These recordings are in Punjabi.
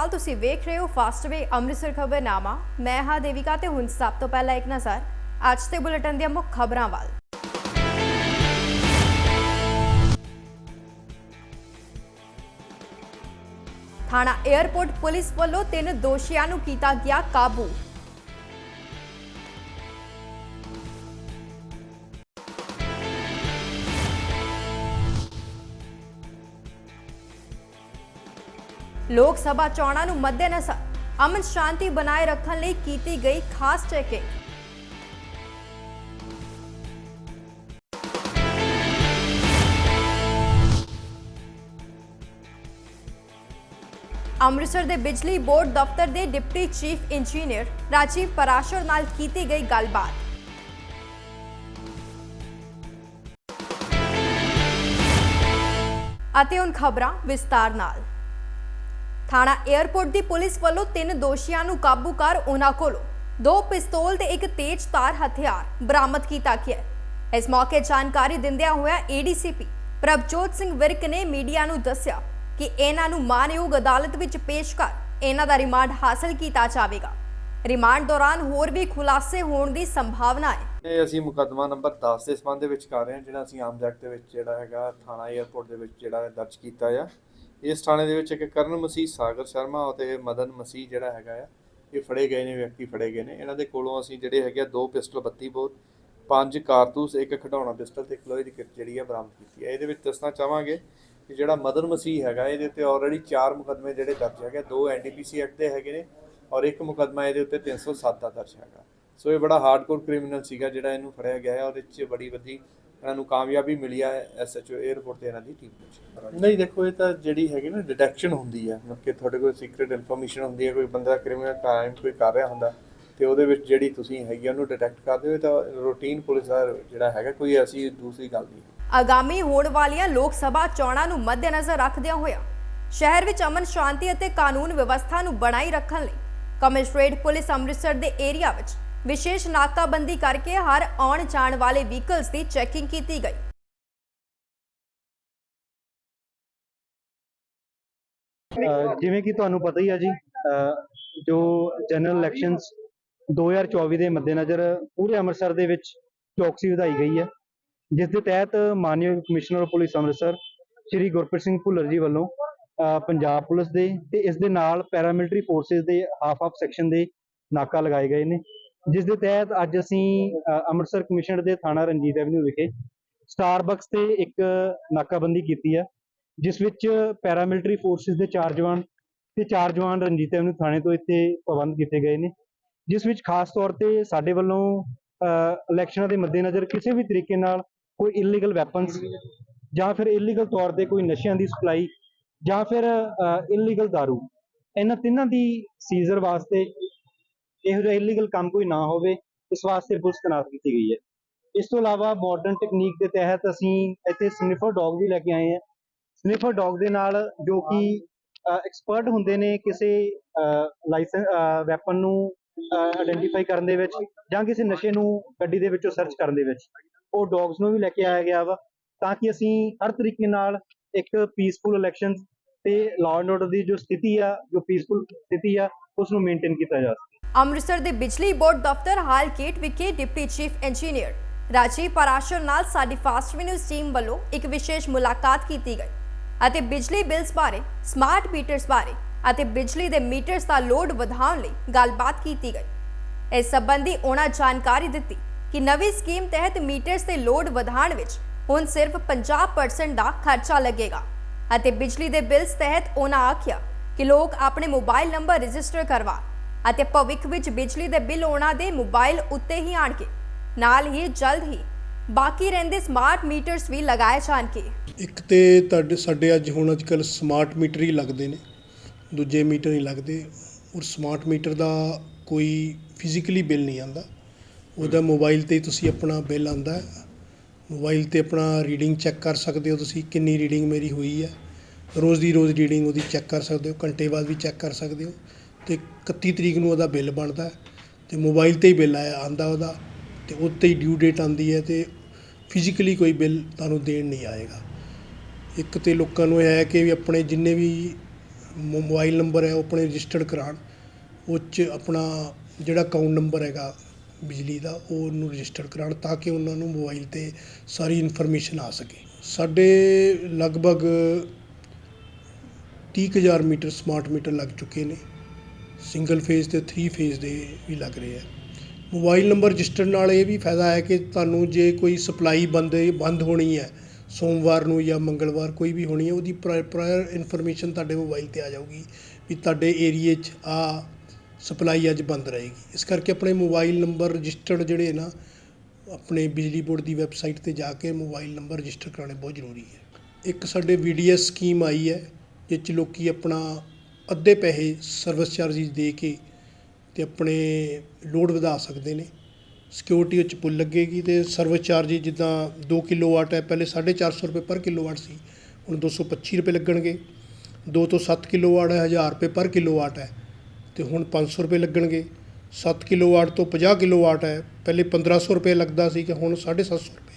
ਸਤਿ ਤੁਸੀਂ ਵੇਖ ਰਹੇ ਹੋ ਫਾਸਟਵੇ ਅੰਮ੍ਰਿਤਸਰ ਖਬਰਨਾਮਾ। ਮੈਂ ਹਾਂ ਦੇਵਿਕਾ ਤੇ ਹੁਣ ਸਭ ਤੋਂ ਪਹਿਲਾਂ ਇੱਕ ਨਜ਼ਰ ਅੱਜ ਦੇ ਬੁਲੇਟਿਨ ਦੀਆਂ ਮੁੱਖ ਖਬਰਾਂ ਵੱਲ। ਥਾਣਾ 에ਅਰਪੋਰਟ ਪੁਲਿਸ ਵੱਲੋਂ ਤਿੰਨ ਦੋਸ਼ੀਆਂ ਨੂੰ ਕੀਤਾ ਗਿਆ ਕਾਬੂ। ਲੋਕ ਸਭਾ ਚੋਣਾਂ ਨੂੰ ਮੱਦੇਨਜ਼ਰ ਅਮਨ ਸ਼ਾਂਤੀ ਬਣਾਏ ਰੱਖਣ ਲਈ ਕੀਤੀ ਗਈ ਖਾਸ ਚੈਕਿੰਗ। ਅੰਮ੍ਰਿਤਸਰ ਦੇ ਬਿਜਲੀ ਬੋਰਡ ਦਫ਼ਤਰ ਦੇ deputy chief engineer Rajiv Parashar ਨਾਲ ਕੀਤੀ ਗਈ ਗੱਲਬਾਤ। ਅਤੇ ਹੁਣ ਖਬਰਾਂ ਵਿਸਤਾਰ ਨਾਲ। ਥਾਣਾ 에ਅਰਪੋਰਟ ਦੀ ਪੁਲਿਸ ਵੱਲੋਂ ਤਿੰਨ ਦੋਸ਼ੀਆਂ ਨੂੰ ਕਾਬੂ ਕਰ ਉਹਨਾਂ ਕੋਲੋਂ ਦੋ ਪਿਸਤੌਲ ਤੇ ਇੱਕ ਤੇਜ਼ਧਾਰ ਹਥਿਆਰ ਬਰਾਮਦ ਕੀਤਾ ਗਿਆ ਇਸ ਮੌਕੇ ਜਾਣਕਾਰੀ ਦਿੰਦਿਆਂ ਹੋਇਆ ਏਡੀਸੀਪੀ ਪ੍ਰਭਜੋਤ ਸਿੰਘ ਵਿਰਕ ਨੇ ਮੀਡੀਆ ਨੂੰ ਦੱਸਿਆ ਕਿ ਇਹਨਾਂ ਨੂੰ ਮਾਨਯੋਗ ਅਦਾਲਤ ਵਿੱਚ ਪੇਸ਼ ਕਰ ਇਹਨਾਂ ਦਾ ਰਿਮਾਂਡ ਹਾਸਲ ਕੀਤਾ ਜਾਵੇਗਾ। ਰਿਮਾਂਡ ਦੌਰਾਨ ਹੋਰ ਵੀ ਖੁਲਾਸੇ ਹੋਣ ਦੀ ਸੰਭਾਵਨਾ ਹੈ। ਇਹ ਅਸੀਂ ਮੁਕੱਦਮਾ ਨੰਬਰ 10 ਦੇ ਸੰਬੰਧ ਵਿੱਚ ਕਰ ਰਹੇ ਹਾਂ, ਜਿਹੜਾ ਅਸੀਂ ਆਮ ਐਕਟ ਦੇ ਵਿੱਚ ਜਿਹੜਾ ਹੈਗਾ, ਥਾਣਾ 에ਅਰਪੋਰਟ ਦੇ ਵਿੱਚ ਜਿਹੜਾ ਦਰਜ ਕੀਤਾ ਆ। ਇਸ ਥਾਣੇ ਦੇ ਵਿੱਚ ਇੱਕ ਕਰਨ ਮਸੀਹ ਸਾਗਰ ਸ਼ਰਮਾ ਅਤੇ ਮਦਨ ਮਸੀਹ ਜਿਹੜਾ ਹੈਗਾ ਆ, ਇਹ ਫੜੇ ਗਏ ਨੇ, ਵਿਅਕਤੀ ਫੜੇ ਗਏ ਨੇ। ਇਹਨਾਂ ਦੇ ਕੋਲੋਂ ਅਸੀਂ ਜਿਹੜੇ ਹੈਗੇ ਆ, ਦੋ ਪਿਸਟਲ 32 ਬੋਰ ਪੰਜ ਕਾਰਤੂਸ, ਇੱਕ ਖਿਡੌਣਾ ਪਿਸਟਲ ਤੇ ਇੱਕ ਲੋਹੇ ਦੀ ਕਿਰਚ ਜਿਹੜੀ ਆ ਬਰਾਮਦ ਕੀਤੀ ਹੈ। ਇਹਦੇ ਵਿੱਚ ਦੱਸਣਾ ਚਾਹਾਂਗੇ ਕਿ ਜਿਹੜਾ ਮਦਨ ਮਸੀਹ ਹੈਗਾ, ਇਹਦੇ ਉੱਤੇ ਆਲਰੇਡੀ ਚਾਰ ਮੁਕੱਦਮੇ ਜਿਹੜੇ ਦਰਜ ਹੈਗੇ ਦੋ ਐਨਡੀਪੀਸੀ ਐਕਟ ਦੇ ਹੈਗੇ ਨੇ ਔਰ ਇੱਕ ਮੁਕੱਦਮਾ ਇਹਦੇ ਉੱਤੇ 307 ਦਾ ਦਰਜ ਹੈਗਾ। ਸੋ ਇਹ ਬੜਾ ਹਾਰਡਕੋਰ ਕ੍ਰਿਮੀਨਲ ਸੀਗਾ ਜਿਹੜਾ ਇਹਨੂੰ ਫੜਿਆ ਗਿਆ ਹੈ ਔਰ ਇਹ 'ਚ ਬੜੀ ਵੱਡੀ ਇਹਨਾਂ ਨੂੰ ਕਾਮਯਾਬੀ ਮਿਲੀ ਹੈ ਐਸਐਚਓ 에ਅਰਪੋਰਟ ਤੇ ਇਹਨਾਂ ਦੀ ਟੀਮ ਵਿੱਚ। ਨਹੀਂ ਦੇਖੋ ਇਹ ਤਾਂ ਜਿਹੜੀ ਹੈਗੀ ਨਾ ਡਿਟੈਕਸ਼ਨ ਹੁੰਦੀ ਹੈ ਮਤਲਬ ਕਿ ਤੁਹਾਡੇ ਕੋਲ ਸੀਕ੍ਰੀਟ ਇਨਫੋਰਮੇਸ਼ਨ ਹੁੰਦੀ ਹੈ ਕੋਈ ਬੰਦਾ ਕ੍ਰਿਮੀਨਲ ਕ੍ਰਾਈਮ ਕੋਈ ਕਰ ਰਿਹਾ ਹੁੰਦਾ ਤੇ ਉਹਦੇ ਵਿੱਚ ਜਿਹੜੀ ਤੁਸੀਂ ਹੈਗੀ ਉਹਨੂੰ ਡਿਟੈਕਟ ਕਰਦੇ ਹੋ ਤਾਂ ਰੂਟੀਨ ਪੁਲਿਸ ਦਾ ਜਿਹੜਾ ਹੈਗਾ ਕੋਈ ਐਸੀ ਦੂਸਰੀ ਗੱਲ ਨਹੀਂ। ਆਗਾਮੀ ਹੋਣ ਵਾਲੀਆਂ ਲੋਕ ਸਭਾ ਚੋਣਾਂ ਨੂੰ ਮੱਦੇਨਜ਼ਰ ਰੱਖਦਿਆਂ ਹੋਇਆ ਸ਼ਹਿਰ ਵਿੱਚ ਅਮਨ ਸ਼ਾਂਤੀ ਅਤੇ ਕਾਨੂੰਨ ਵਿਵਸਥਾ ਨੂੰ ਬਣਾਈ ਰੱਖਣ ਲਈ ਕਮਿਸ਼ਨਰੇਟ ਪੁਲਿਸ ਅੰਮ੍ਰਿਤਸਰ ਦੇ ਏਰੀਆ ਵਿੱਚ ਵਿਸ਼ੇਸ਼ ਨਾਕਾਬੰਦੀ ਕਰਕੇ ਹਰ ਆਉਣ ਜਾਣ ਵਾਲੇ ਵਹੀਕਲਸ ਦੀ ਚੈਕਿੰਗ ਕੀਤੀ ਗਈ। ਅਹ ਜਿਵੇਂ ਕਿ ਤੁਹਾਨੂੰ ਪਤਾ ਹੀ ਆ ਜੀ, ਅਹ ਜੋ ਜਨਰਲ ਇਲੈਕਸ਼ਨਸ 2024 ਦੇ ਮੱਦੇਨਜ਼ਰ ਪੂਰੇ ਅੰਮ੍ਰਿਤਸਰ ਦੇ ਵਿੱਚ ਚੌਕਸੀ ਵਧਾਈ ਗਈ ਹੈ। ਜਿਸ ਦੇ ਤਹਿਤ ਮਾਨਯੋਗ ਕਮਿਸ਼ਨਰ ਪੁਲਿਸ ਅੰਮ੍ਰਿਤਸਰ, ਸ਼੍ਰੀ ਗੁਰਪ੍ਰੀਤ ਸਿੰਘ ਭੁੱਲਰ ਜੀ ਵੱਲੋਂ, ਅਹ ਪੰਜਾਬ ਪੁਲਿਸ ਦੇ ਤੇ ਇਸ ਦੇ ਨਾਲ ਪੈਰਾਮਿਲਟਰੀ ਫੋਰਸਿਸ ਦੇ ਹਾਫ ਹਾਫ ਸੈਕਸ਼ਨ ਦੇ ਨਾਕਾ ਲਗਾਏ ਗਏ ਨੇ। ਜਿਸ ਦੇ ਤਹਿਤ ਅੱਜ ਅਸੀਂ ਅੰਮ੍ਰਿਤਸਰ ਕਮਿਸ਼ਨਰ ਦੇ ਥਾਣਾ ਰਣਜੀਤ ਐਵਨਿਊ ਵਿਖੇ ਸਟਾਰਬਕਸ ਤੇ ਇੱਕ ਨਾਕਾਬੰਦੀ ਕੀਤੀ ਹੈ, ਜਿਸ ਵਿੱਚ ਪੈਰਾਮਿਲਟਰੀ ਫੋਰਸਿਸ ਦੇ ਚਾਰ ਜਵਾਨ ਤੇ ਚਾਰ ਜਵਾਨ ਰਣਜੀਤ ਐਵਨਿਊ ਥਾਣੇ ਤੋਂ ਇੱਥੇ ਪਾਬੰਦ ਕੀਤੇ ਗਏ ਨੇ, ਜਿਸ ਵਿੱਚ ਖਾਸ ਤੌਰ ਤੇ ਸਾਡੇ ਵੱਲੋਂ ਇਲੈਕਸ਼ਨਾਂ ਦੇ ਮੱਦੇਨਜ਼ਰ ਕਿਸੇ ਵੀ ਤਰੀਕੇ ਨਾਲ ਕੋਈ ਇਲੀਗਲ ਵੈਪਨਸ ਜਾਂ ਫਿਰ ਇਲੀਗਲ ਤੌਰ ਤੇ ਕੋਈ ਨਸ਼ਿਆਂ ਦੀ ਸਪਲਾਈ ਜਾਂ ਫਿਰ ਇਲੀਗਲ दारू, ਇਹਨਾਂ ਤਿੰਨਾਂ ਦੀ ਸੀਜ਼ਰ ਵਾਸਤੇ ਇਹੋ ਜਿਹਾ ਇਲੀਗਲ ਕੰਮ ਕੋਈ ਨਾ ਹੋਵੇ, ਇਸ ਵਾਸਤੇ ਪੁਲਿਸ ਤੈਨਾਤ ਕੀਤੀ ਗਈ ਹੈ। ਇਸ ਤੋਂ ਇਲਾਵਾ ਮਾਡਰਨ ਟੈਕਨੀਕ ਦੇ ਤਹਿਤ ਅਸੀਂ ਇੱਥੇ ਸਨਿਫਰ ਡੌਗ ਵੀ ਲੈ ਕੇ ਆਏ ਹਾਂ। ਸਨਿਫਰ ਡੌਗ ਦੇ ਨਾਲ ਜੋ ਕਿ ਐਕਸਪਰਟ ਹੁੰਦੇ ਨੇ ਕਿਸੇ ਲਾਇਸੈਂਸ ਵੈਪਨ ਨੂੰ ਆਇਡੈਂਟੀਫਾਈ ਕਰਨ ਦੇ ਵਿੱਚ ਜਾਂ ਕਿਸੇ ਨਸ਼ੇ ਨੂੰ ਗੱਡੀ ਦੇ ਵਿੱਚੋਂ ਸਰਚ ਕਰਨ ਦੇ ਵਿੱਚ, ਉਹ ਡੌਗਸ ਨੂੰ ਵੀ ਲੈ ਕੇ ਆਇਆ ਗਿਆ ਵਾ, ਤਾਂ ਕਿ ਅਸੀਂ ਹਰ ਤਰੀਕੇ ਨਾਲ ਇੱਕ ਪੀਸਫੁਲ ਇਲੈਕਸ਼ਨ ਤੇ ਲਾਅ ਐਂਡ ਆਰਡਰ ਦੀ ਜੋ ਸਥਿਤੀ ਆ, ਜੋ ਪੀਸਫੁਲ ਸਥਿਤੀ ਆ ਉਸ ਨੂੰ ਮੇਨਟੇਨ ਕੀਤਾ ਜਾ ਸਕੇ। ਅੰਮ੍ਰਿਤਸਰ ਦੇ ਬਿਜਲੀ ਬੋਰਡ ਦਫ਼ਤਰ ਹਾਲਕੇਟ ਵਿਖੇ deputy chief engineer Rajiv Parashar ਨਾਲ ਸਾਡੀ ਫਾਸਟ ਨਿਊਜ਼ ਟੀਮ ਵੱਲੋਂ ਇੱਕ ਵਿਸ਼ੇਸ਼ ਮੁਲਾਕਾਤ ਕੀਤੀ ਗਈ ਅਤੇ ਬਿਜਲੀ ਬਿਲਸ ਬਾਰੇ, ਸਮਾਰਟ ਮੀਟਰਸ ਬਾਰੇ ਅਤੇ ਬਿਜਲੀ ਦੇ ਮੀਟਰਸ ਦਾ ਲੋਡ ਵਧਾਉਣ ਲਈ ਗੱਲਬਾਤ ਕੀਤੀ ਗਈ। ਇਸ ਸੰਬੰਧੀ ਉਹਨਾਂ ਜਾਣਕਾਰੀ ਦਿੱਤੀ ਕਿ ਨਵੀਂ ਸਕੀਮ ਤਹਿਤ ਮੀਟਰਸ ਦੇ ਲੋਡ ਵਧਾਉਣ ਵਿੱਚ ਹੁਣ ਸਿਰਫ 50% ਦਾ ਖਰਚਾ ਲੱਗੇਗਾ ਅਤੇ ਬਿਜਲੀ ਦੇ ਬਿਲਸ ਤਹਿਤ ਉਹਨਾਂ ਆਖਿਆ ਕਿ ਲੋਕ ਆਪਣੇ ਮੋਬਾਈਲ ਨੰਬਰ ਰਜਿਸਟਰ ਕਰਵਾ ਅਤੇ ਭਵਿੱਖ ਵਿੱਚ ਬਿਜਲੀ ਦੇ ਬਿੱਲ ਉਹਨਾਂ ਦੇ ਮੋਬਾਈਲ ਉੱਤੇ ਹੀ ਆਣਗੇ। ਨਾਲ ਹੀ ਜਲਦ ਹੀ ਬਾਕੀ ਰਹਿੰਦੇ ਸਮਾਰਟ ਮੀਟਰਸ ਵੀ ਲਗਾਏ ਜਾਣਗੇ। ਇੱਕ ਤੇ ਤੁਹਾਡੇ ਸਾਡੇ ਅੱਜ ਹੁਣ ਅੱਜ ਕੱਲ੍ਹ ਸਮਾਰਟ ਮੀਟਰ ਹੀ ਲੱਗਦੇ ਨੇ। ਦੂਜੇ ਮੀਟਰ ਨਹੀਂ ਲੱਗਦੇ। ਔਰ ਸਮਾਰਟ ਮੀਟਰ ਦਾ ਕੋਈ ਫਿਜ਼ੀਕਲੀ ਬਿੱਲ ਨਹੀਂ ਆਉਂਦਾ। ਉਹਦਾ ਮੋਬਾਈਲ ਤੇ ਹੀ ਤੁਸੀਂ ਆਪਣਾ ਬਿੱਲ ਆਉਂਦਾ ਹੈ। ਮੋਬਾਈਲ ਤੇ ਆਪਣਾ ਰੀਡਿੰਗ ਚੈੱਕ ਕਰ ਸਕਦੇ ਹੋ ਤੁਸੀਂ ਕਿੰਨੀ ਰੀਡਿੰਗ ਮੇਰੀ ਹੋਈ ਹੈ। ਰੋਜ਼ ਦੀ ਰੋਜ਼ ਰੀਡਿੰਗ ਉਹਦੀ ਚੈੱਕ ਕਰ ਸਕਦੇ ਹੋ ਘੰਟੇ ਬਾਅਦ ਵੀ ਚੈੱਕ ਕਰ ਸਕਦੇ ਹੋ। ਅਤੇ ਇਕੱਤੀ ਤਰੀਕ ਨੂੰ ਉਹਦਾ ਬਿੱਲ ਬਣਦਾ ਅਤੇ ਮੋਬਾਈਲ ਤੇ ਹੀ ਬਿੱਲ ਆਇਆ, ਆਉਂਦਾ ਉਹਦਾ ਅਤੇ ਉਹ ਤੇ ਹੀ ਡਿਊ ਡੇਟ ਆਉਂਦੀ ਹੈ ਅਤੇ ਫਿਜ਼ੀਕਲੀ ਕੋਈ ਬਿੱਲ ਤੁਹਾਨੂੰ ਦੇਣ ਨਹੀਂ ਆਏਗਾ। ਇੱਕ ਤਾਂ ਲੋਕਾਂ ਨੂੰ ਇਹ ਹੈ ਕਿ ਵੀ ਆਪਣੇ ਜਿੰਨੇ ਵੀ ਮੋ- ਮੋਬਾਈਲ ਨੰਬਰ ਹੈ ਉਹ ਆਪਣੇ ਰਜਿਸਟਰਡ ਕਰਾਉਣ, ਉਹ 'ਚ ਆਪਣਾ ਜਿਹੜਾ ਅਕਾਊਂਟ ਨੰਬਰ ਹੈਗਾ ਬਿਜਲੀ ਦਾ ਉਹ ਉਹਨੂੰ ਰਜਿਸਟਰ ਕਰਾਉਣ ਤਾਂ ਕਿ ਉਹਨਾਂ ਨੂੰ ਮੋਬਾਈਲ ਤੇ ਸਾਰੀ ਇਨਫੋਰਮੇਸ਼ਨ ਆ ਸਕੇ। ਸਾਡੇ ਲਗਭਗ ਤੀਹ ਕੁ ਹਜ਼ਾਰ ਮੀਟਰ, ਸਮਾਰਟ ਮੀਟਰ ਲੱਗ ਚੁੱਕੇ ਨੇ। ਸਿੰਗਲ ਫੇਜ਼ ਅਤੇ ਥਰੀ ਫੇਜ਼ ਦੇ ਵੀ ਲੱਗ ਰਹੇ ਹੈ ਮੋਬਾਈਲ ਨੰਬਰ ਰਜਿਸਟਰ ਨਾਲ ਇਹ ਵੀ ਫਾਇਦਾ ਹੈ ਕਿ ਤੁਹਾਨੂੰ ਜੇ ਕੋਈ ਸਪਲਾਈ ਬੰਦ ਬੰਦ ਹੋਣੀ ਹੈ, ਸੋਮਵਾਰ ਨੂੰ ਜਾਂ ਮੰਗਲਵਾਰ ਕੋਈ ਵੀ ਹੋਣੀ ਹੈ, ਉਹਦੀ ਪ੍ਰਾਇਰ ਇਨਫੋਰਮੇਸ਼ਨ ਤੁਹਾਡੇ ਮੋਬਾਈਲ ਤੇ ਆ ਜਾਊਗੀ ਵੀ ਤੁਹਾਡੇ ਏਰੀਏ 'ਚ ਆ ਸਪਲਾਈ ਅੱਜ ਬੰਦ ਰਹੇਗੀ। ਇਸ ਕਰਕੇ ਆਪਣੇ ਮੋਬਾਈਲ ਨੰਬਰ ਰਜਿਸਟਰਡ ਜਿਹੜੇ ਨਾ, ਆਪਣੇ ਬਿਜਲੀ ਬੋਰਡ ਦੀ ਵੈਬਸਾਈਟ ਤੇ ਜਾ ਕੇ ਮੋਬਾਈਲ ਨੰਬਰ ਰਜਿਸਟਰ ਕਰਾਉਣੇ ਬਹੁਤ ਜ਼ਰੂਰੀ ਹੈ। ਇੱਕ ਸਾਡੇ ਵੀਡੀਐਸ ਸਕੀਮ ਆਈ ਹੈ ਜਿਸ 'ਚ ਲੋਕੀ ਆਪਣਾ ਅੱਧੇ ਪੈਸੇ ਸਰਵਿਸ ਚਾਰਜਿਸ ਦੇ ਕੇ ਅਤੇ ਆਪਣੇ ਲੋਡ ਵਧਾ ਸਕਦੇ ਨੇ। ਸਿਕਿਉਰਿਟੀ ਵਿੱਚ ਪੁੱਲ ਲੱਗੇਗੀ ਅਤੇ ਸਰਵਿਸ ਚਾਰਜਿਸ ਜਿੱਦਾਂ 2 ਕਿਲੋਵਾਟ ਹੈ, ਪਹਿਲੇ 450 ਰੁਪਏ ਪਰ ਕਿਲੋਵਾਟ ਸੀ, ਹੁਣ 225 ਰੁਪਏ ਲੱਗਣਗੇ। ਦੋ ਤੋਂ 7 ਕਿਲੋਵਾਟ ਹੈ, ਹਜ਼ਾਰ ਰੁਪਏ ਪਰ ਕਿਲੋਵਾਟ ਹੈ ਅਤੇ ਹੁਣ ਪੰਜ ਸੌ ਰੁਪਏ ਲੱਗਣਗੇ। 7 ਕਿਲੋਵਾਟ ਤੋਂ 50 ਕਿਲੋਵਾਟ ਹੈ, ਪਹਿਲੇ 1500 ਰੁਪਏ ਲੱਗਦਾ ਸੀ ਕਿ ਹੁਣ 750 ਰੁਪਏ।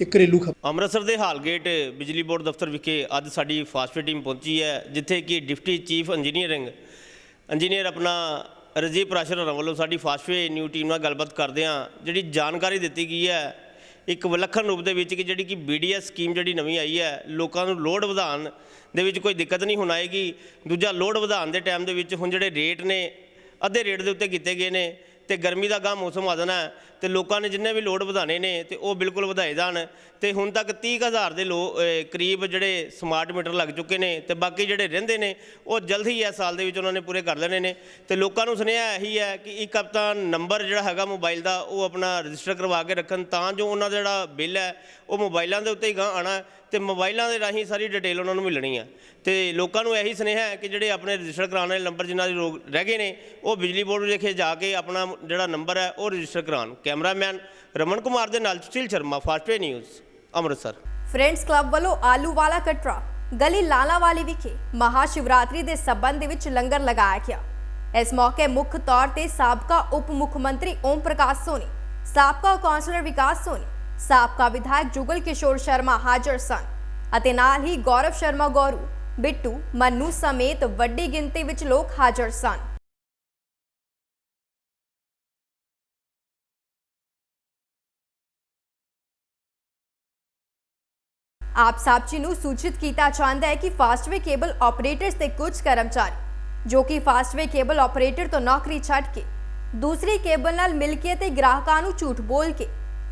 ਇੱਕ ਘਰੇਲੂ ਖਪਤ ਅੰਮ੍ਰਿਤਸਰ ਦੇ ਹਾਲਗੇਟ ਬਿਜਲੀ ਬੋਰਡ ਦਫ਼ਤਰ ਵਿਖੇ ਅੱਜ ਸਾਡੀ ਫਾਸਟਵੇ ਟੀਮ ਪਹੁੰਚੀ ਹੈ, ਜਿੱਥੇ ਕਿ ਡਿਪਟੀ ਚੀਫ ਇੰਜੀਨੀਅਰਿੰਗ ਇੰਜੀਨੀਅਰ ਆਪਣਾ ਰਜੀਵ ਪ੍ਰਾਸ਼ਰ ਹੋਰਾਂ ਵੱਲੋਂ ਸਾਡੀ ਫਾਸਟਵੇ ਨਿਊ ਟੀਮ ਨਾਲ ਗੱਲਬਾਤ ਕਰਦੇ ਹਾਂ। ਜਿਹੜੀ ਜਾਣਕਾਰੀ ਦਿੱਤੀ ਗਈ ਹੈ, ਇੱਕ ਵਿਲੱਖਣ ਰੂਪ ਦੇ ਵਿੱਚ ਕਿ ਜਿਹੜੀ ਕਿ ਬੀਡੀਐਸ ਸਕੀਮ ਜਿਹੜੀ ਨਵੀਂ ਆਈ ਹੈ, ਲੋਕਾਂ ਨੂੰ ਲੋਡ ਵਧਾਉਣ ਦੇ ਵਿੱਚ ਕੋਈ ਦਿੱਕਤ ਨਹੀਂ ਹੋਣ ਆਏਗੀ। ਦੂਜਾ ਲੋਡ ਵਧਾਉਣ ਦੇ ਟਾਈਮ ਦੇ ਵਿੱਚ ਹੁਣ ਜਿਹੜੇ ਰੇਟ ਨੇ, ਅੱਧੇ ਰੇਟ ਦੇ ਉੱਤੇ ਕੀਤੇ ਗਏ ਨੇ। ਤੇ ਗਰਮੀ ਦਾ ਗਾਹ ਮੌਸਮ ਆ ਜਾਣਾ ਹੈ ਤੇ ਲੋਕਾਂ ਨੇ ਜਿੰਨੇ ਵੀ ਲੋਡ ਵਧਾਣੇ ਨੇ ਤੇ ਉਹ ਬਿਲਕੁਲ ਵਧਾਏ ਜਾਣ। ਤੇ ਹੁਣ ਤੱਕ 30000 ਦੇ ਲੋ ਕਰੀਬ ਜਿਹੜੇ ਸਮਾਰਟ ਮੀਟਰ ਲੱਗ ਚੁੱਕੇ ਨੇ ਤੇ ਬਾਕੀ ਜਿਹੜੇ ਰਹਿੰਦੇ ਨੇ, ਉਹ ਜਲਦ ਹੀ ਇਸ ਸਾਲ ਦੇ ਵਿੱਚ ਉਹਨਾਂ ਨੇ ਪੂਰੇ ਕਰ ਲੈਣੇ ਨੇ। ਤੇ ਲੋਕਾਂ ਨੂੰ ਸੁਨੇਹਾ ਇਹੀ ਹੈ ਕਿ ਇੱਕ ਹਫ਼ਤਾ ਨੰਬਰ ਜਿਹੜਾ ਹੈਗਾ ਮੋਬਾਈਲ ਦਾ, ਉਹ ਆਪਣਾ ਰਜਿਸਟਰ ਕਰਵਾ ਕੇ ਰੱਖਣ ਤਾਂ ਜੋ ਉਹਨਾਂ ਦਾ ਜਿਹੜਾ ਬਿੱਲ ਹੈ, ਉਹ ਮੋਬਾਈਲਾਂ ਦੇ ਉੱਤੇ ਹੀ ਗਾਂ ਆਣਾ ਤੇ ਮੋਬਾਈਲਾਂ ਦੇ ਰਾਹੀਂ ਸਾਰੀ ਡਿਟੇਲ ਉਹਨਾਂ ਨੂੰ ਮਿਲਣੀ ਹੈ ਤੇ ਲੋਕਾਂ ਨੂੰ ਇਹੀ ਸੁਨੇਹਾ ਹੈ ਕਿ ਜਿਹੜੇ ਆਪਣੇ ਰਜਿਸਟਰ ਕਰਾਉਣ ਵਾਲੇ ਨੰਬਰ ਜਿਨ੍ਹਾਂ ਦੇ ਰੋਗ ਰਹਿ ਗਏ ਨੇ, ਉਹ ਬਿਜਲੀ ਬੋਰਡ ਵਿਖੇ ਜਾ ਕੇ ਆਪਣਾ ਜਿਹੜਾ ਨੰਬਰ ਹੈ, ਉਹ ਰਜਿਸਟਰ ਕਰਾਉਣ। ਕੈਮਰਾਮੈਨ ਰਮਨ ਕੁਮਾਰ ਦੇ ਨਾਲ Sushil Sharma, Fastway news, Amritsar. Friends club ਵੱਲੋਂ ਆਲੂ ਵਾਲਾ ਕਟਰਾ, ਗਲੀ ਲਾਲਾਵਾਲੀ ਵਿਖੇ ਮਹਾ ਸ਼ਿਵਰਾਤਰੀ ਦੇ ਸਬੰਧ ਵਿੱਚ ਲੰਗਰ ਲਗਾਇਆ ਗਿਆ। ਇਸ ਮੌਕੇ ਮੁੱਖ ਤੌਰ ਤੇ ਸਾਬਕਾ ਉਪ ਮੁੱਖ ਮੰਤਰੀ ਓਮ ਪ੍ਰਕਾਸ਼ ਸੋਨੀ, ਸਾਬਕਾ ਕੌਂਸਲਰ ਵਿਕਾਸ ਸੋਨੀ ਸਾਬਕਾ ਵਿਧਾਇਕ ਜੁਗਲ ਕਿਸ਼ੋਰ ਸ਼ਰਮਾ ਹਾਜ਼ਰ ਸਨ ਅਤੇ ਨਾਲ ਹੀ ਗੌਰਵ ਸ਼ਰਮਾ ਗੌਰੂ, ਬਿੱਟੂ, ਮੰਨੂ ਸਮੇਤ ਵੱਡੀ ਗਿਣਤੀ ਵਿੱਚ ਲੋਕ ਹਾਜ਼ਰ ਸਨ। ਆਪ ਸਭ ਜੀ ਨੂੰ ਸੂਚਿਤ ਕੀਤਾ ਜਾਂਦਾ ਹੈ ਕਿ ਫਾਸਟਵੇ ਕੇਬਲ ਆਪਰੇਟਰਸ ਤੇ ਕੁਝ ਕਰਮਚਾਰੀ, ਜੋ ਕਿ ਫਾਸਟਵੇ ਕੇਬਲ ਆਪਰੇਟਰ ਤੋਂ ਨੌਕਰੀ ਛੱਡ ਕੇ ਦੂਸਰੀ ਕੇਬਲ ਨਾਲ ਮਿਲ ਕੇ ਤੇ ਗ੍ਰਾਹਕਾਂ ਨੂੰ ਝੂਠ ਬੋਲ ਕੇ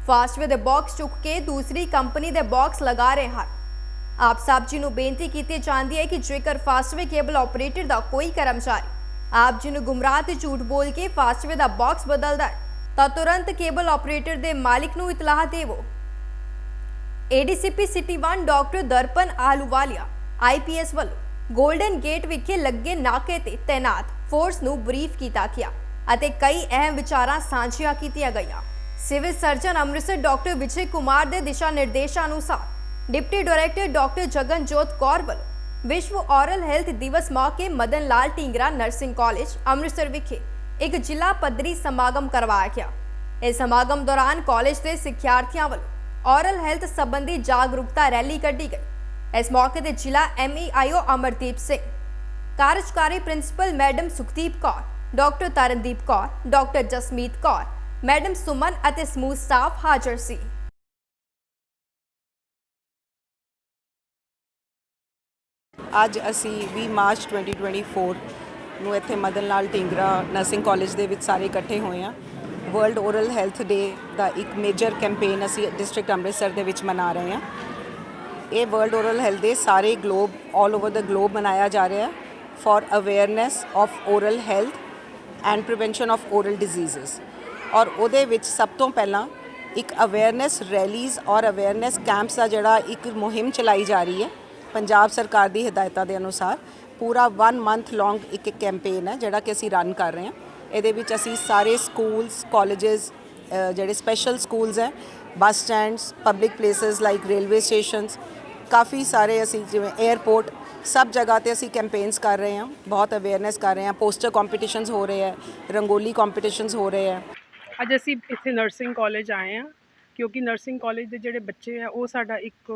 ਫਾਸਟਵੇ ਦੇ ਬਾਕਸ ਚੁੱਕ ਕੇ ਦੂਸਰੀ ਕੰਪਨੀ ਦੇ ਬਾਕਸ ਲਗਾ ਰਹੇ ਹਨ। ਆਪ ਸਾਹਿਬ ਜੀ ਨੂੰ ਬੇਨਤੀ ਕੀਤੀ ਜਾਂਦੀ ਹੈ ਕਿ ਜੇਕਰ ਫਾਸਟਵੇ ਕੇਬਲ ਆਪਰੇਟਰ ਦਾ ਕੋਈ ਕਰਮਚਾਰੀ ਆਪ ਜੀ ਨੂੰ ਗੁੰਮਰਾਹ ਤੇ ਝੂਠ ਬੋਲ ਕੇ ਫਾਸਟਵੇ ਦਾ ਬਾਕਸ ਬਦਲਦਾ ਹੈ, ਤਾਂ ਤੁਰੰਤ ਕੇਬਲ ਆਪਰੇਟਰ ਦੇ ਮਾਲਿਕ ਨੂੰ ਇਤਲਾਹ ਦੇਵੋ। ADCP city 1 doctor Darpan Ahluwalia IPS ਵੱਲੋਂ 골ਡਨ ਗੇਟ ਵਿਖੇ ਲੱਗੇ ਨਾਕੇ ਤੇ ਤੈਨਾਤ ਫੋਰਸ ਨੂੰ ਬਰੀਫ ਕੀਤਾ ਗਿਆ ਅਤੇ ਕਈ ਅਹਿਮ ਵਿਚਾਰਾਂ ਸਾਂਝੀਆਂ ਕੀਤੀਆਂ ਗਈਆਂ। Civil surgeon Amritsar doctor Vijay Kumar ਦੇ ਦਿਸ਼ਾ ਨਿਰਦੇਸ਼ਾਂ ਅਨੁਸਾਰ deputy director doctor Jaganjot Kaur ਵੱਲੋਂ ਵਿਸ਼ਵ ਔਰਲ ਹੈਲਥ ਦਿਵਸ ਮੌਕੇ ਮਦਨ ਲਾਲ ਢੀਂਗਰਾ ਨਰਸਿੰਗ ਕਾਲਜ, ਅੰਮ੍ਰਿਤਸਰ ਵਿਖੇ ਇੱਕ ਜ਼ਿਲ੍ਹਾ ਪੱਧਰੀ ਸਮਾਗਮ ਕਰਵਾਇਆ ਗਿਆ। ਇਸ ਸਮਾਗਮ ਦੌਰਾਨ ਕਾਲਜ ਦੇ ਸਿੱਖਿਆਰਥੀਆਂ ਵੱਲੋਂ ਔਰਲ ਹੈਲਥ ਸੰਬੰਧੀ ਜਾਗਰੂਕਤਾ ਰੈਲੀ ਕੱਢੀ ਗਈ। ਇਸ ਮੌਕੇ ਤੇ ਜ਼ਿਲ੍ਹਾ ਐਮਈਆਈਓ ਅਮਰਦੀਪ ਸਿੰਘ, ਕਾਰਜਕਾਰੀ principal madam Sukhdeep Kaur, doctor Tarandeep Kaur, doctor Jasmeet Kaur madam Suman ਅਤੇ ਸਮੂਹ ਸਟਾਫ ਹਾਜ਼ਰ ਸੀ। ਅੱਜ ਅਸੀਂ 20 ਮਾਰਚ 2024 ਨੂੰ ਇੱਥੇ ਮਦਨ ਲਾਲ ਢਿੰਗਰਾ ਨਰਸਿੰਗ ਕਾਲਜ ਦੇ ਵਿੱਚ ਸਾਰੇ ਇਕੱਠੇ ਹੋਏ ਹਾਂ। ਵਰਲਡ ਓਰਲ ਹੈਲਥ ਡੇ ਦਾ ਇੱਕ ਮੇਜਰ ਕੈਂਪੇਨ ਅਸੀਂ ਡਿਸਟ੍ਰਿਕਟ ਅੰਮ੍ਰਿਤਸਰ ਦੇ ਵਿੱਚ ਮਨਾ ਰਹੇ ਹਾਂ। ਇਹ ਵਰਲਡ ਓਰਲ ਹੈਲਥ ਡੇ ਸਾਰੇ ਗਲੋਬ 올 ਓਵਰ ਦਾ ਗਲੋਬ ਮਨਾਇਆ ਜਾ ਰਿਹਾ ਹੈ। For awareness of oral health and prevention of oral diseases ਔਰ ਉਹਦੇ ਵਿੱਚ ਸਭ ਤੋਂ ਪਹਿਲਾਂ ਇੱਕ ਅਵੇਅਰਨੈਸ ਰੈਲੀਜ਼ ਔਰ ਅਵੇਅਰਨੈਸ ਕੈਂਪਸ ਦਾ ਜਿਹੜਾ ਇੱਕ ਮੁਹਿੰਮ ਚਲਾਈ ਜਾ ਰਹੀ ਹੈ, ਪੰਜਾਬ ਸਰਕਾਰ ਦੀ ਹਦਾਇਤਾਂ ਦੇ ਅਨੁਸਾਰ। ਪੂਰਾ 1 ਮੰਥ ਲੌਂਗ ਇੱਕ ਕੈਂਪੇਨ ਹੈ, ਜਿਹੜਾ ਕਿ ਅਸੀਂ ਰਨ ਕਰ ਰਹੇ ਹਾਂ। ਇਹਦੇ ਵਿੱਚ ਅਸੀਂ ਸਾਰੇ ਸਕੂਲਸ ਕਾਲਜਸ ਜਿਹੜੇ ਸਪੈਸ਼ਲ ਸਕੂਲਸ ਹੈ bus stands public places like railway stations ਕਾਫੀ ਸਾਰੇ ਅਸੀਂ ਜਿਵੇਂ 에ਅਰਪੋਰਟ ਸਭ ਜਗ੍ਹਾ ਤੇ ਅਸੀਂ ਕੈਂਪੇਨਸ ਕਰ ਰਹੇ ਹਾਂ। ਬਹੁਤ ਅਵੇਅਰਨੈਸ ਕਰ ਰਹੇ ਹਾਂ। ਪੋਸਟਰ ਕੰਪੀਟੀਸ਼ਨਸ ਹੋ ਰਹੇ ਹੈ, ਰੰਗੋਲੀ ਕੰਪੀਟੀਸ਼ਨਸ ਹੋ ਰਹੇ ਹੈ। ਅੱਜ ਅਸੀਂ ਇੱਥੇ ਨਰਸਿੰਗ ਕਾਲਜ ਆਏ ਆ ਕਿਉਂਕਿ ਨਰਸਿੰਗ ਕਾਲਜ ਦੇ ਜਿਹੜੇ ਬੱਚੇ ਆ, ਉਹ ਸਾਡਾ ਇੱਕ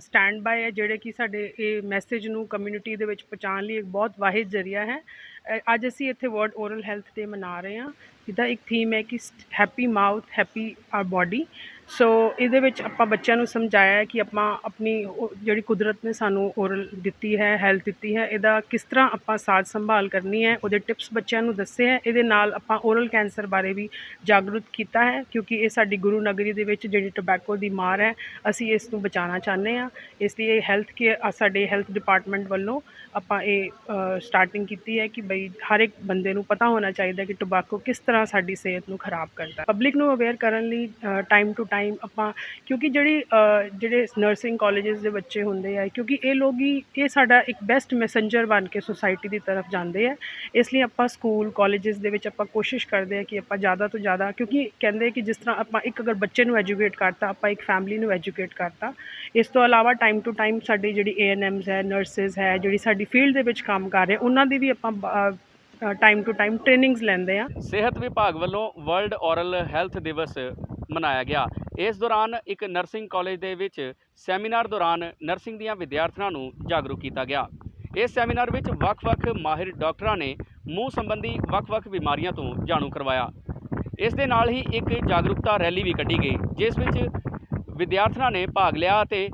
ਸਟੈਂਡ ਬਾਏ ਹੈ, ਜਿਹੜੇ ਕਿ ਸਾਡੇ ਇਹ ਮੈਸੇਜ ਨੂੰ ਕਮਿਊਨਿਟੀ ਦੇ ਵਿੱਚ ਪਹੁੰਚਾਉਣ ਲਈ ਇੱਕ ਬਹੁਤ ਵਾਹਿਦ ਜ਼ਰੀਆ ਹੈ। ਅੱਜ ਅਸੀਂ ਇੱਥੇ ਵਰਲਡ ਓਰਲ ਹੈਲਥ ਡੇ ਮਨਾ ਰਹੇ ਹਾਂ। ਜਿਹਦਾ ਇੱਕ ਥੀਮ ਹੈ ਕਿ happy mouth happy are body so ਇਹਦੇ ਵਿੱਚ ਆਪਾਂ ਬੱਚਿਆਂ ਨੂੰ ਸਮਝਾਇਆ ਕਿ ਆਪਾਂ ਆਪਣੀ ਉਹ ਜਿਹੜੀ ਕੁਦਰਤ ਨੇ ਸਾਨੂੰ ਓਰਲ ਦਿੱਤੀ ਹੈ ਹੈਲਥ ਦਿੱਤੀ ਹੈ, ਇਹਦਾ ਕਿਸ ਤਰ੍ਹਾਂ ਆਪਾਂ ਸਾਜ ਸੰਭਾਲ ਕਰਨੀ ਹੈ, ਉਹਦੇ ਟਿਪਸ ਬੱਚਿਆਂ ਨੂੰ ਦੱਸੇ ਹੈ, ਇਹਦੇ ਨਾਲ ਆਪਾਂ ਓਰਲ ਕੈਂਸਰ ਬਾਰੇ ਵੀ ਜਾਗਰੂਕ ਕੀਤਾ ਹੈ, ਕਿਉਂਕਿ ਇਹ ਸਾਡੀ ਗੁਰੂ ਨਗਰੀ ਦੇ ਵਿੱਚ ਜਿਹੜੀ ਟੋਬੈਕੋ ਦੀ ਮਾਰ ਹੈ, ਅਸੀਂ ਇਸ ਨੂੰ ਬਚਾਉਣਾ ਚਾਹੁੰਦੇ ਹਾਂ। ਇਸ ਲਈ ਇਹ ਹੈਲਥ ਕੇਅਰ ਸਾਡੇ ਹੈਲਥ ਡਿਪਾਰਟਮੈਂਟ ਵੱਲੋਂ ਆਪਾਂ ਇਹ ਸਟਾਰਟਿੰਗ ਕੀਤੀ ਹੈ ਕਿ ਬਈ ਹਰ ਇੱਕ ਬੰਦੇ ਨੂੰ ਪਤਾ ਹੋਣਾ ਚਾਹੀਦਾ ਕਿ ਟੋਬੈਕੋ ਕਿਸ ਤਰ੍ਹਾਂ ਸਾਡੀ ਸਿਹਤ ਨੂੰ ਖਰਾਬ ਕਰਦਾ ਪਬਲਿਕ ਨੂੰ ਅਵੇਅਰ ਕਰਨ ਲਈ ਟਾਈਮ ਟੂ ਟਾਈਮ ਆਪਾਂ, ਕਿਉਂਕਿ ਜਿਹੜੀ ਜਿਹੜੇ ਨਰਸਿੰਗ ਕਾਲਜਸ ਦੇ ਬੱਚੇ ਹੁੰਦੇ ਆ, ਕਿਉਂਕਿ ਇਹ ਲੋਕ ਹੀ, ਇਹ ਸਾਡਾ ਇੱਕ ਬੈਸਟ ਮੈਸੇਂਜਰ ਬਣ ਕੇ ਸੁਸਾਇਟੀ ਦੀ ਤਰਫ ਜਾਂਦੇ ਆ। ਇਸ ਲਈ ਆਪਾਂ ਸਕੂਲ ਕਾਲਜਸ ਦੇ ਵਿੱਚ ਆਪਾਂ ਕੋਸ਼ਿਸ਼ ਕਰਦੇ ਆ ਕਿ ਆਪਾਂ ਜ਼ਿਆਦਾ ਤੋਂ ਜ਼ਿਆਦਾ, ਕਿਉਂਕਿ ਕਹਿੰਦੇ ਕਿ ਜਿਸ ਤਰ੍ਹਾਂ ਆਪਾਂ ਇੱਕ ਅਗਰ ਬੱਚੇ ਨੂੰ ਐਜੂਕੇਟ ਕਰਤਾ, ਆਪਾਂ ਇੱਕ ਫੈਮਿਲੀ ਨੂੰ ਐਜੂਕੇਟ ਕਰਤਾ, ਇਸ ਤੋਂ ਇਲਾਵਾ ਟਾਈਮ ਟੂ ਟਾਈਮ ਸਾਡੀ ਜਿਹੜੀ ਏਐਨਐਮਸ ਹੈ ਨਰਸਿਸ ਹੈ, ਜਿਹੜੀ ਸਾਡੀ ਫੀਲਡ ਦੇ ਵਿੱਚ ਕੰਮ ਕਰ ਰਹੇ, ਉਹਨਾਂ ਦੀ ਵੀ ਆਪਾਂ ਟਾਈਮ ਟੂ ਟਾਈਮ ਟ੍ਰੇਨਿੰਗਸ ਲੈਂਦੇ ਆ। ਸਿਹਤ ਵਿਭਾਗ ਵੱਲੋਂ ਵਰਲਡ ਔਰਲ ਹੈਲਥ ਦਿਵਸ ਮਨਾਇਆ ਗਿਆ। ਇਸ ਦੌਰਾਨ ਇੱਕ ਨਰਸਿੰਗ ਕਾਲਜ ਦੇ ਵਿੱਚ ਸੈਮੀਨਾਰ ਦੌਰਾਨ ਨਰਸਿੰਗ ਦੀਆਂ ਵਿਦਿਆਰਥਣਾਂ ਨੂੰ ਜਾਗਰੂਕ ਕੀਤਾ ਗਿਆ। ਇਸ ਸੈਮੀਨਾਰ ਵਿੱਚ ਵੱਖ-ਵੱਖ ਮਾਹਿਰ ਡਾਕਟਰਾਂ ਨੇ ਮੂੰਹ ਸੰਬੰਧੀ ਵੱਖ-ਵੱਖ ਬਿਮਾਰੀਆਂ ਤੋਂ ਜਾਣੂ ਕਰਵਾਇਆ। ਇਸ ਦੇ ਨਾਲ ਹੀ ਇੱਕ ਜਾਗਰੂਕਤਾ ਰੈਲੀ ਵੀ ਕੱਢੀ ਗਈ, ਜਿਸ ਵਿੱਚ ਵਿਦਿਆਰਥਣਾਂ ਨੇ ਭਾਗ ਲਿਆ ਅਤੇ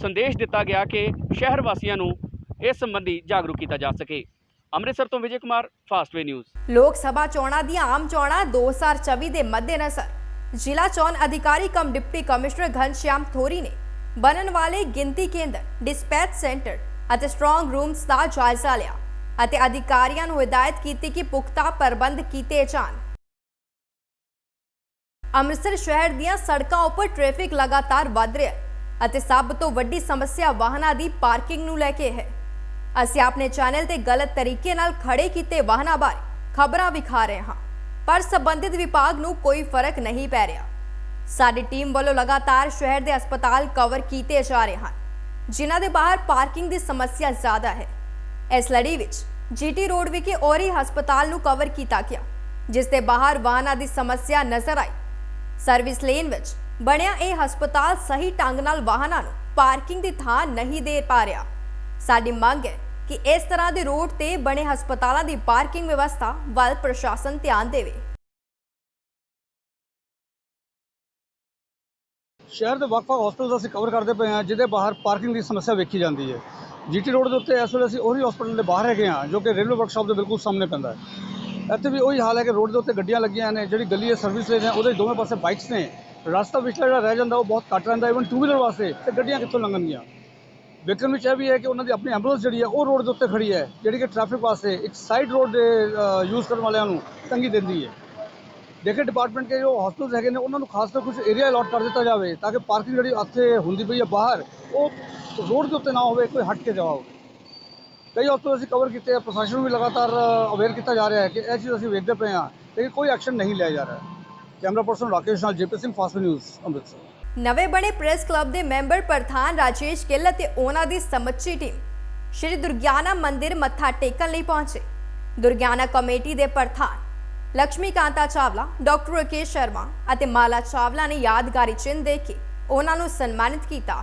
ਸੰਦੇਸ਼ ਦਿੱਤਾ ਗਿਆ ਕਿ ਸ਼ਹਿਰ ਵਾਸੀਆਂ ਨੂੰ ਇਸ ਸੰਬੰਧੀ ਜਾਗਰੂਕ ਕੀਤਾ ਜਾ ਸਕੇ। ਅੰਮ੍ਰਿਤਸਰ ਤੋਂ ਵਿਜੇ ਕੁਮਾਰ ਫਾਸਟਵੇ ਨਿਊਜ਼ ਲੋਕ ਸਭਾ ਚੋਣਾਂ ਦੀਆਂ ਆਮ ਚੋਣਾਂ 2024 ਦੇ ਮੱਦੇਨਜ਼ਰ। ਜ਼ਿਲ੍ਹਾ ਚੋਣ ਅਧਿਕਾਰੀ cum deputy commissioner Ghanshyam Thori ਨੇ ਬਣਨ ਵਾਲੇ ਗਿਣਤੀ ਕੇਂਦਰ, ਡਿਸਪੈਚ ਸੈਂਟਰ ਅਤੇ ਸਟਰੋਂਗ ਰੂਮਸ ਦਾ ਜਾਇਜ਼ਾ ਲਿਆ ਅਤੇ ਅਧਿਕਾਰੀਆਂ ਨੂੰ ਹਦਾਇਤ ਕੀਤੀ ਕਿ ਪੁਖਤਾ ਪ੍ਰਬੰਧ ਕੀਤੇ ਜਾਣ। ਅੰਮ੍ਰਿਤਸਰ ਸ਼ਹਿਰ ਦੀਆਂ ਸੜਕਾਂ ਉੱਪਰ ਟ੍ਰੈਫਿਕ ਲਗਾਤਾਰ ਵੱਧ ਰਿਹਾ ਹੈ ਅਤੇ ਸਭ ਤੋਂ ਵੱਡੀ ਸਮੱਸਿਆ ਵਾਹਨਾਂ ਦੀ ਪਾਰਕਿੰਗ ਨੂੰ ਲੈ ਕੇ ਹੈ। ਅਸੀਂ ਆਪਣੇ ਚੈਨਲ ਤੇ ਗਲਤ ਤਰੀਕੇ ਨਾਲ ਖੜੇ ਕੀਤੇ ਵਾਹਨਾਂ ਬਾਰੇ ਖਬਰਾਂ ਵਿਖਾ ਰਹੇ ਹਾਂ, ਪਰ ਸੰਬੰਧਿਤ ਵਿਭਾਗ ਨੂੰ ਕੋਈ ਫ਼ਰਕ ਨਹੀਂ ਪੈ ਰਿਹਾ। ਸਾਡੀ ਟੀਮ ਵੱਲੋਂ ਲਗਾਤਾਰ ਸ਼ਹਿਰ ਦੇ ਹਸਪਤਾਲ ਕਵਰ ਕੀਤੇ ਜਾ ਰਹੇ ਹਨ, ਜਿਨ੍ਹਾਂ ਦੇ ਬਾਹਰ ਪਾਰਕਿੰਗ ਦੀ ਸਮੱਸਿਆ ਜ਼ਿਆਦਾ ਹੈ। ਇਸ ਲੜੀ ਵਿੱਚ ਜੀਟੀ ਰੋਡ ਵਿਖੇ ਔਰੀ ਹਸਪਤਾਲ ਨੂੰ ਕਵਰ ਕੀਤਾ ਗਿਆ, ਜਿਸ ਦੇ ਬਾਹਰ ਵਾਹਨਾਂ ਦੀ ਸਮੱਸਿਆ ਨਜ਼ਰ ਆਈ। ਸਰਵਿਸ ਲੇਨ ਵਿੱਚ ਬਣਿਆ ਇਹ ਹਸਪਤਾਲ ਸਹੀ ਢੰਗ ਨਾਲ ਵਾਹਨਾਂ ਨੂੰ ਪਾਰਕਿੰਗ ਦੀ ਥਾਂ ਨਹੀਂ ਦੇ ਪਾ ਰਿਹਾ। ਸਾਡੀ ਮੰਗ ਹੈ ਕਿ ਇਸ ਤਰ੍ਹਾਂ ਦੇ ਰੋਡ ਤੇ ਬਣੇ ਹਸਪਤਾਲਾਂ ਦੀ ਪਾਰਕਿੰਗ ਵਿਵਸਥਾ ਵੱਲ ਪ੍ਰਸ਼ਾਸਨ ਧਿਆਨ ਦੇਵੇ। ਸ਼ਹਿਰ ਦੇ ਵੱਖ-ਵੱਖ ਹਸਪਤਾਲ ਅਸੀਂ ਕਵਰ ਕਰਦੇ ਪਏ ਹਾਂ, ਜਿਹਦੇ ਬਾਹਰ ਪਾਰਕਿੰਗ ਦੀ ਸਮੱਸਿਆ ਵੇਖੀ ਜਾਂਦੀ ਹੈ। ਜੀਟੀ ਰੋਡ ਦੇ ਉੱਤੇ ਇਸ ਵੇਲੇ ਅਸੀਂ ਉਹੀ ਹਸਪਤਾਲ ਦੇ ਬਾਹਰ ਹੈਗੇ ਹਾਂ, ਜੋ ਕਿ ਰੇਲਵੇ ਵਰਕਸ਼ਾਪ ਦੇ ਬਿਲਕੁਲ ਸਾਹਮਣੇ ਪੈਂਦਾ ਹੈ। ਇੱਥੇ ਵੀ ਉਹੀ ਹਾਲ ਹੈ ਕਿ ਰੋਡ ਦੇ ਉੱਤੇ ਗੱਡੀਆਂ ਲੱਗੀਆਂ ਨੇ, ਜਿਹੜੀ ਗਲੀ ਹੈ ਸਰਵਿਸ ਲੇਨ ਹੈ, ਉਹਦੇ ਦੋਵੇਂ ਪਾਸੇ ਬਾਈਕਸ ਨੇ। ਰਸਤਾ ਵਿਚਲਾ ਜਿਹੜਾ ਰਹਿ ਜਾਂਦਾ ਉਹ ਬਹੁਤ ਘੱਟ ਰਹਿੰਦਾ ਇਵਨ ਟੂ ਵੀਲਰ ਵਾਸਤੇ, ਤੇ ਗੱਡੀਆਂ ਕਿੱਥੋਂ ਲੰਘਣਗੀਆਂ? ਵੇਖਣ ਵਿੱਚ ਇਹ ਵੀ ਹੈ ਕਿ ਉਹਨਾਂ ਦੀ ਆਪਣੀ ਐਂਬੂਲੈਂਸ ਜਿਹੜੀ ਹੈ, ਉਹ ਰੋਡ ਦੇ ਉੱਤੇ ਖੜੀ ਹੈ, ਜਿਹੜੀ ਕਿ ਟ੍ਰੈਫਿਕ ਵਾਸਤੇ ਇੱਕ ਸਾਈਡ ਰੋਡ ਦੇ ਯੂਜ਼ ਕਰਨ ਵਾਲਿਆਂ ਨੂੰ ਤੰਗੀ ਦਿੰਦੀ ਹੈ। ਦੇਖੇ ਡਿਪਾਰਟਮੈਂਟ ਕੇ ਜੋ ਹਸਪਤਾਲ ਹੈਗੇ ਨੇ, ਉਹਨਾਂ ਨੂੰ ਖਾਸ ਕਰ ਕੁਝ ਏਰੀਆ ਅਲਾਟ ਕਰ ਦਿੱਤਾ ਜਾਵੇ, ਤਾਂ ਕਿ ਪਾਰਕਿੰਗ ਜਿਹੜੀ ਉੱਥੇ ਹੁੰਦੀ ਪਈ ਹੈ ਬਾਹਰ, ਉਹ ਰੋਡ ਦੇ ਉੱਤੇ ਨਾ ਹੋਵੇ, ਕੋਈ ਹਟ ਕੇ ਜਗ੍ਹਾ ਹੋਵੇ ਕਈ ਹਸਪਤਾਲ ਅਸੀਂ ਕਵਰ ਕੀਤੇ ਆ, ਪ੍ਰਸ਼ਾਸਨ ਨੂੰ ਵੀ ਲਗਾਤਾਰ ਅਵੇਅਰ ਕੀਤਾ ਜਾ ਰਿਹਾ ਹੈ ਕਿ ਇਹ ਚੀਜ਼ ਅਸੀਂ ਵੇਖਦੇ ਪਏ ਹਾਂ, ਲੇਕਿਨ ਕੋਈ ਐਕਸ਼ਨ ਨਹੀਂ ਲਿਆ ਜਾ ਰਿਹਾ। ਕੈਮਰਾ ਪਰਸਨ ਰਾਕੇਸ਼ ਨਾਲ JP Singh, fast news, Amritsar. ਨਵੇਂ ਬਣੇ ਪ੍ਰੈਸ ਕਲੱਬ ਦੇ ਮੈਂਬਰ ਪ੍ਰਧਾਨ ਰਾਜੇਸ਼ ਗਿੱਲ ਅਤੇ ਉਹਨਾਂ ਦੀ ਸਮੁੱਚੀ ਟੀਮ ਸ਼੍ਰੀ ਦੁਰਗਿਆਨਾ ਮੰਦਿਰ ਮੱਥਾ ਟੇਕਣ ਲਈ ਪਹੁੰਚੇ। ਦੁਰਗਿਆਨਾ ਕਮੇਟੀ ਦੇ ਪ੍ਰਧਾਨ ਲక్ష్ਮੀ ਕਾਂਤਾ ਚਾਵਲਾ, ਡਾਕਟਰ ਰਕੇਸ਼ ਸ਼ਰਮਾ ਅਤੇ ਮਾਲਾ ਚਾਵਲਾ ਨੇ ਯਾਦਗਾਰੀ ਚਿੰਨ੍ਹ ਦੇ ਕੇ ਉਹਨਾਂ ਨੂੰ ਸਨਮਾਨਿਤ ਕੀਤਾ।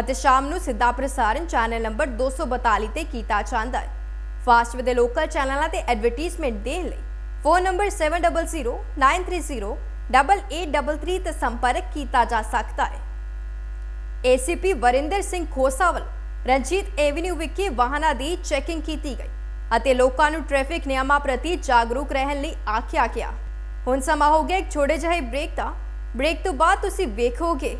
ਅਤੇ ਸ਼ਾਮ ਨੂੰ ਸਿੱਧਾ ਪ੍ਰਸਾਰਣ ਚੈਨਲ ਨੰਬਰ 242 ਤੇ ਕੀਤਾ ਜਾਂਦਾ ਹੈ। ਫਾਸਟਵੇ ਦੇ ਲੋਕਲ ਚੈਨਲਾਂ ਤੇ ਐਡਵਰਟਾਈਜ਼ਮੈਂਟ ਦੇਣ ਲਈ ਫੋਨ ਨੰਬਰ 7009308833 ਤੇ ਸੰਪਰਕ ਕੀਤਾ ਜਾ ਸਕਦਾ ਹੈ। ਏਸੀਪੀ ਵਰਿੰਦਰ ਸਿੰਘ ਖੋਸਾ ਵੱਲੋਂ ਰਣਜੀਤ ਐਵਨਿਊ ਵਿਖੇ ਵਾਹਨਾਂ ਦੀ ਚੈਕਿੰਗ ਕੀਤੀ ਗਈ ਅਤੇ ਲੋਕਾਂ ਨੂੰ ਟ੍ਰੈਫਿਕ ਨਿਯਮਾਂ ਪ੍ਰਤੀ ਜਾਗਰੂਕ ਰਹਿਣ ਲਈ ਆਖਿਆ ਗਿਆ। ਹੁਣ ਸਮਾਂ ਹੋ ਗਿਆ ਇੱਕ ਛੋਟੇ ਜਿਹੇ ਬ੍ਰੇਕ ਦਾ। ਬ੍ਰੇਕ ਤੋਂ ਬਾਅਦ ਤੁਸੀਂ ਵੇਖੋਗੇ।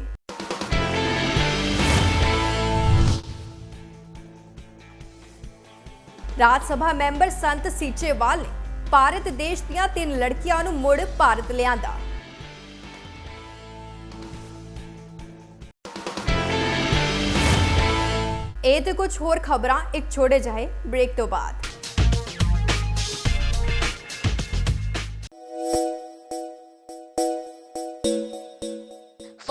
ਰਾਜ ਸਭਾ ਮੈਂਬਰ ਸੰਤ ਸੀਚੇਵਾਲ ਨੇ ਭਾਰਤ ਦੇਸ਼ ਦੀਆਂ ਤਿੰਨ ਲੜਕੀਆਂ ਨੂੰ ਮੁੜ ਭਾਰਤ ਲਿਆਂਦਾ। ਇਹ ਤੇ ਕੁਝ ਹੋਰ ਖਬਰਾਂ, ਇੱਕ ਛੋਟੇ ਜਿਹੇ ਬ੍ਰੇਕ ਤੋਂ ਬਾਅਦ।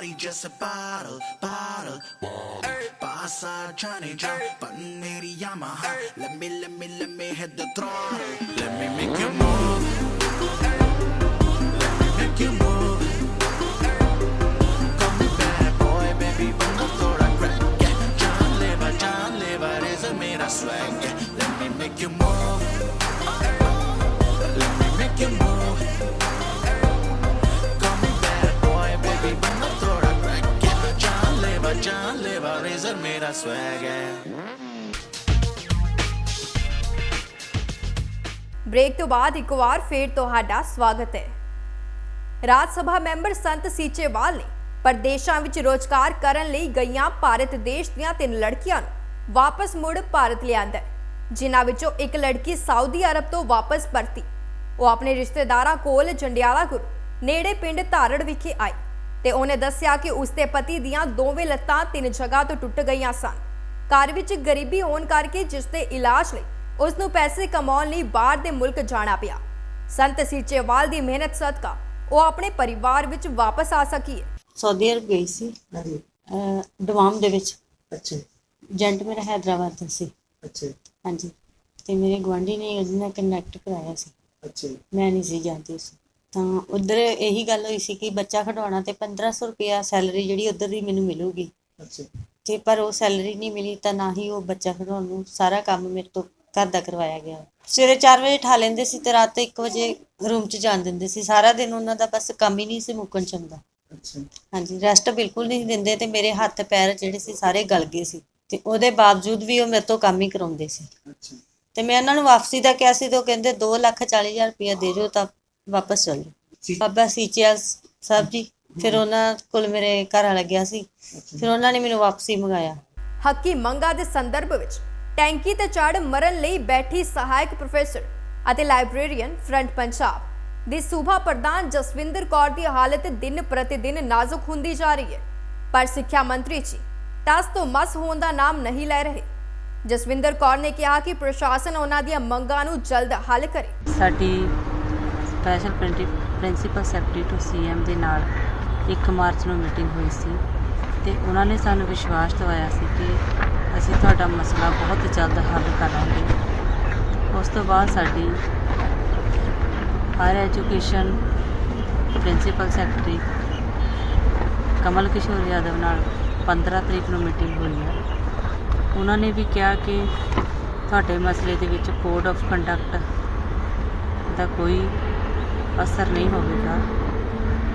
body just a bottle, bottle. Bhasa ஜானே Jha பன்னேரி யாமஹா let me let me let me hit the throttle let me make you move let me make you move call me bad boy baby vamos throw a crack yeah John Lever John Lever is a made of swag yeah let me make you move let me make you move जान ले बा जान ले बा रेजर मेरा swag है ਬ੍ਰੇਕ ਤੋਂ ਬਾਅਦ ਇੱਕ ਵਾਰ ਫੇਰ ਤੁਹਾਡਾ ਸਵਾਗਤ ਹੈ ਰਾਜ ਸਭਾ ਮੈਂਬਰ ਸੰਤ ਸੀਚੇਵਾਲ ਨੇ ਪ੍ਰਦੇਸ਼ਾਂ ਵਿੱਚ ਰੋਜ਼ਗਾਰ ਕਰਨ ਲਈ ਗਈਆਂ ਭਾਰਤ ਦੇਸ਼ ਦੀਆਂ ਤਿੰਨ ਲੜਕੀਆਂ ਨੂੰ ਵਾਪਸ ਮੁੜ ਭਾਰਤ ਲਿਆਂਦਾ ਹੈ, ਜਿਨ੍ਹਾਂ ਵਿੱਚੋਂ ਇੱਕ ਲੜਕੀ ਸਾਊਦੀ ਅਰਬ ਤੋਂ ਵਾਪਸ ਪਰਤੀ ਉਹ ਆਪਣੇ ਰਿਸ਼ਤੇਦਾਰਾਂ ਕੋਲ ਜੰਡਿਆਲਾ ਗੁਰੂ ਨੇੜੇ ਪਿੰਡ ਧਾਰੜ ਵਿਖੇ ਆਈ ਤੇ ਉਹਨੇ ਦੱਸਿਆ ਕਿ ਉਸਦੇ ਪਤੀ ਦੀਆਂ ਦੋਵੇਂ ਲੱਤਾਂ ਤਿੰਨ ਜਗ੍ਹਾ ਤੋਂ ਟੁੱਟ ਗਈਆਂ ਸਨ। ਘਰ ਵਿੱਚ ਗਰੀਬੀ ਹੋਣ ਕਰਕੇ ਜਿਸ ਦੇ ਇਲਾਜ ਲਈ ਉਸ ਨੂੰ ਪੈਸੇ ਕਮਾਉਣ ਲਈ ਬਾਹਰ ਦੇ ਮੁਲਕ ਜਾਣਾ ਪਿਆ। ਸੰਤ ਸੀਚੇਵਾਲ ਦੀ ਮਿਹਨਤ ਸਦਕਾ ਉਹ ਆਪਣੇ ਪਰਿਵਾਰ ਵਿੱਚ ਵਾਪਸ ਆ ਸਕੀ ਹੈ। ਸਾਊਦੀ ਅਰਬ ਗਈ ਸੀ। ਅਹ ਦਵਾਮ ਦੇ ਵਿੱਚ। ਅੱਛਾ। ਏਜੰਟ ਮੇਰਾ ਹੈਦਰਾਬਾਦ ਦਾ ਸੀ। ਅੱਛਾ। ਹਾਂਜੀ। ਤੇ ਮੇਰੇ ਗੁਆਂਢੀ ਨੇ ਉਹਦੇ ਨਾਲ ਕਨੈਕਟ ਕਰਾਇਆ ਸੀ। ਅੱਛਾ। ਮੈਂ ਨਹੀਂ ਸੀ ਜਾਣਦੀ ਸੀ ਤਾਂ ਉਧਰ ਇਹੀ ਗੱਲ ਹੋਈ ਸੀ ਕਿ ਬੱਚਾ ਖਿਡਾਉਣਾ ਤੇ 1500 ਰੁਪਿਆ ਸੈਲਰੀ ਜਿਹੜੀ ਉਧਰ ਦੀ ਮੈਨੂੰ ਮਿਲੂਗੀ। ਅੱਛਾ। ਤੇ ਪਰ ਉਹ ਸੈਲਰੀ ਨਹੀਂ ਮਿਲੀ ਤਾਂ ਨਾ ਹੀ ਉਹ ਬੱਚਾ ਖਿਡਾਉਣ ਨੂੰ ਸਾਰਾ ਕੰਮ ਮੇਰੇ ਤੋਂ ਘਰ ਦਾ ਕਰਵਾਇਆ ਗਿਆ। ਸਵੇਰੇ 4 ਵਜੇ ਠਾ ਲੈਂਦੇ ਸੀ ਤੇ ਰਾਤ 1 ਵਜੇ ਰੂਮ 'ਚ ਜਾਣ ਦਿੰਦੇ ਸੀ। ਸਾਰਾ ਦਿਨ ਉਹਨਾਂ ਦਾ ਬਸ ਕੰਮ ਹੀ ਨਹੀਂ ਸੀ ਮੁੱਕਣ ਚੰਗਾ ਅੱਛਾ। ਹਾਂਜੀ ਰੈਸਟ ਬਿਲਕੁਲ ਨਹੀਂ ਦਿੰਦੇ ਤੇ ਮੇਰੇ ਹੱਥ ਪੈਰ ਜਿਹੜੇ ਸੀ ਸਾਰੇ ਗਲ ਗਏ ਸੀ। ਤੇ ਉਹਦੇ ਬਾਵਜੂਦ ਵੀ ਉਹ ਮੇਰੇ ਤੋਂ ਕੰਮ ਹੀ ਕਰਾਉਂਦੇ ਸੀ। ਅੱਛਾ। ਤੇ ਮੈਂ ਉਹਨਾਂ ਨੂੰ ਵਾਪਸੀ ਦਾ ਕਿਹਾ ਸੀ ਤੇ ਉਹ ਕਹਿੰਦੇ 2 ਲੱਖ 40 ਹਜ਼ਾਰ ਰੁਪਇਆ ਦੇ ਦਿਓ ਤਾਂ ਵਾਪਸ ਚੱਲ ਜਾਓ। ਬਾਬਾ ਸੀਚੇਲ ਸਾਹਿਬ ਜੀ ਫਿਰ ਉਹਨਾਂ ਕੋਲ ਮੇਰੇ ਘਰ ਵਾਲਾ ਗਿਆ ਸੀ। ਫਿਰ ਉਹਨਾਂ ਨੇ ਮੈਨੂੰ ਵਾਪਸੀ ਮੰਗਾਇਆ। ਹੱਕੀ ਮੰਗਾ ਦੇ ਸੰਦਰਭ ਵਿੱਚ ਟੈਂਕੀ ਤੇ ਚੜ ਮਰਨ ਲਈ ਬੈਠੀ ਸਹਾਇਕ ਪ੍ਰੋਫੈਸਰ ਅਤੇ ਲਾਇਬ੍ਰੇਰੀਅਨ ਫਰੰਟ ਪੰਜਾਬ ਦੀ ਸੂਬਾ ਪ੍ਰਧਾਨ ਜਸਵਿੰਦਰ ਕੌਰ ਦੀ ਹਾਲਤ ਦਿਨ ਪ੍ਰਤੀ ਦਿਨ ਨਾਜ਼ੁਕ ਹੁੰਦੀ ਜਾ ਰਹੀ ਹੈ। ਪਰ ਸਿੱਖਿਆ ਮੰਤਰੀ ਜੀ ਟਸ ਤੋਂ ਮਸ ਹੋਣ ਦਾ ਨਾਮ ਨਹੀਂ ਲੈ ਰਹੇ। ਜਸਵਿੰਦਰ ਕੌਰ ਨੇ ਕਿਹਾ ਕਿ ਪ੍ਰਸ਼ਾਸਨ ਉਹਨਾਂ ਦੀਆਂ ਮੰਗਾਂ ਨੂੰ ਜਲਦ ਹੱਲ ਕਰੇ। ਸਾਡੀ special principal secretary to CM ਦੇ ਨਾਲ 1 ਮਾਰਚ ਨੂੰ ਮੀਟਿੰਗ ਹੋਈ ਸੀ ਤੇ ਉਹਨਾਂ ਨੇ ਸਾਨੂੰ ਵਿਸ਼ਵਾਸ ਦਿਵਾਇਆ ਸੀ ਕਿ ਅਸੀਂ ਤੁਹਾਡਾ ਮਸਲਾ ਬਹੁਤ ਜਲਦ ਹੱਲ ਕਰਾਂਗੇ। ਉਸ ਤੋਂ ਬਾਅਦ ਸਾਡੀ higher education principal secretary Kamal Kishore Yadav ਨਾਲ 15 ਤਰੀਕ ਨੂੰ ਮੀਟਿੰਗ ਹੋਈ ਹੈ। ਉਹਨਾਂ ਨੇ ਵੀ ਕਿਹਾ ਕਿ ਤੁਹਾਡੇ ਮਸਲੇ ਦੇ ਵਿੱਚ ਕੋਡ ਆਫ ਕੰਡਕਟ ਦਾ ਕੋਈ ਅਸਰ ਨਹੀਂ ਹੋਵੇਗਾ।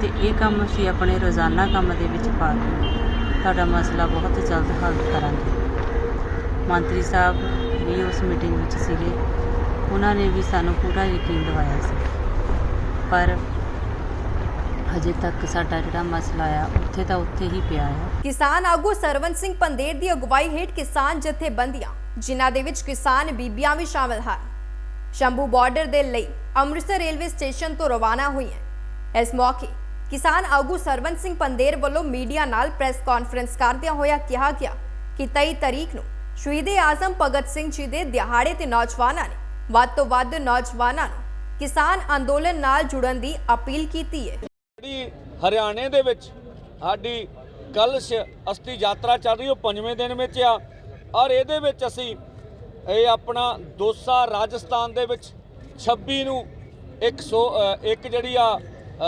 ਤੇ ਇਹ ਕੰਮ ਅਸੀਂ ਆਪਣੇ ਰੋਜ਼ਾਨਾ ਕੰਮ ਦੇ ਵਿੱਚ ਪਾ ਕੇ ਤੁਹਾਡਾ ਮਸਲਾ ਬਹੁਤ ਜਲਦ ਹੱਲ ਕਰਾਂਗੇ। ਮੰਤਰੀ ਸਾਹਿਬ ਵੀ ਉਸ ਮੀਟਿੰਗ ਵਿੱਚ ਸੀਗੇ। ਉਹਨਾਂ ਨੇ ਵੀ ਸਾਨੂੰ ਪੂਰਾ ਯਕੀਨ ਦਿਵਾਇਆ ਸੀ। ਪਰ ਹਜੇ ਤੱਕ ਸਾਡਾ ਜਿਹੜਾ ਮਸਲਾ ਆ, ਉੱਥੇ ਤਾਂ ਉੱਥੇ ਹੀ ਪਿਆ ਆ। ਕਿਸਾਨ ਆਗੂ ਸਰਵਨ ਸਿੰਘ ਪੰਦੇਰ ਦੀ ਅਗਵਾਈ ਹੇਠ ਕਿਸਾਨ ਜਥੇਬੰਦੀਆਂ, ਜਿਨ੍ਹਾਂ ਦੇ ਵਿੱਚ ਕਿਸਾਨ ਬੀਬੀਆਂ ਵੀ ਸ਼ਾਮਲ ਹਨ। ਸ਼ੰਭੂ ਬਾਰਡਰ ਦੇ ਲਈ ਅੰਮ੍ਰਿਤਸਰ ਰੇਲਵੇ ਸਟੇਸ਼ਨ ਤੋਂ ਰਵਾਨਾ ਹੋਈਆਂ ਇਸ ਮੌਕੇ ਕਿਸਾਨ ਆਗੂ ਸਰਵਨ ਸਿੰਘ ਪੰਦੇਰ ਵੱਲੋਂ ਮੀਡੀਆ ਨਾਲ ਪ੍ਰੈਸ ਕਾਨਫਰੰਸ ਕਰਦਿਆਂ ਹੋਇਆ ਕਿਹਾ ਗਿਆ ਕਿ 23 ਤਰੀਕ ਨੂੰ ਸ਼ਹੀਦ ਆਜ਼ਮ ਭਗਤ ਸਿੰਘ ਜੀ ਦੇ ਦਿਹਾੜੇ ਤੇ ਨੌਜਵਾਨਾਂ ਨੇ ਵੱਧ ਤੋਂ ਵੱਧ ਨੌਜਵਾਨਾਂ ਨੂੰ ਕਿਸਾਨ ਅੰਦੋਲਨ ਨਾਲ ਜੁੜਨ ਦੀ ਅਪੀਲ ਕੀਤੀ ਹੈ। ਜਿਹੜੀ ਹਰਿਆਣੇ ਦੇ ਵਿੱਚ ਸਾਡੀ ਕਲਸ਼ ਅਸਤੀ ਯਾਤਰਾ ਚੱਲ ਰਹੀ, ਉਹ ਪੰਜਵੇਂ ਦਿਨ ਵਿੱਚ ਆ। ਔਰ ਇਹਦੇ ਵਿੱਚ ਅਸੀਂ ਇਹ ਆਪਣਾ ਦੋਸਾ ਰਾਜਸਥਾਨ ਦੇ ਵਿੱਚ 26 ਨੂੰ 100 ਇੱਕ ਜਿਹੜੀ ਆ